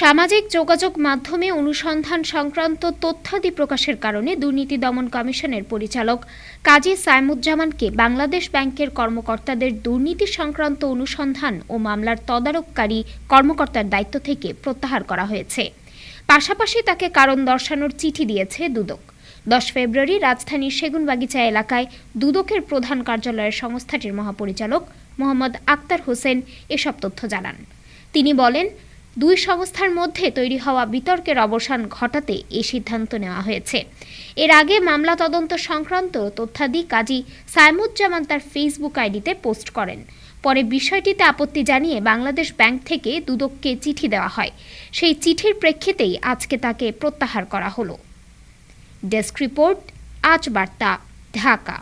সামাজিক যোগাযোগ মাধ্যমে অনুসন্ধান সংক্রান্ত তথ্যাদি প্রকাশের কারণে দুর্নীতি দমন কমিশনের পরিচালক কাজী সাইমুজ্জামানকে বাংলাদেশ ব্যাংকের কর্মকর্তাদের দুর্নীতি সংক্রান্ত অনুসন্ধান ও মামলার তদারককারী কর্মকর্তার দায়িত্ব থেকে প্রত্যাহার করা হয়েছে। পাশাপাশি তাকে কারণ দর্শানোর চিঠি দিয়েছে দুদক। দশ ফেব্রুয়ারি রাজধানীর সেগুনবাগিচা এলাকায় দুদকের প্রধান কার্যালয়ের সংস্থাটির মহাপরিচালক মোহাম্মদ আক্তার হোসেন এসব তথ্য জানান। তিনি বলেন দুই সংস্থার মধ্যে তৈরি হওয়া বিতর্কের অবসান ঘটাতে এই সিদ্ধান্ত নেওয়া হয়েছে। এর আগে মামলা তদন্ত সংক্রান্ত তথ্যাদি কাজী সাইমুজ্জামান তার ফেসবুক আইডিতে পোস্ট করেন। পরে বিষয়টিতে আপত্তি জানিয়ে বাংলাদেশ ব্যাংক থেকে দুদককে চিঠি দেওয়া হয়। সেই চিঠির প্রেক্ষিতেই আজকে তাকে প্রত্যাহার করা হলো। ডেস্ক রিপোর্ট, আজ বার্তা, ঢাকা।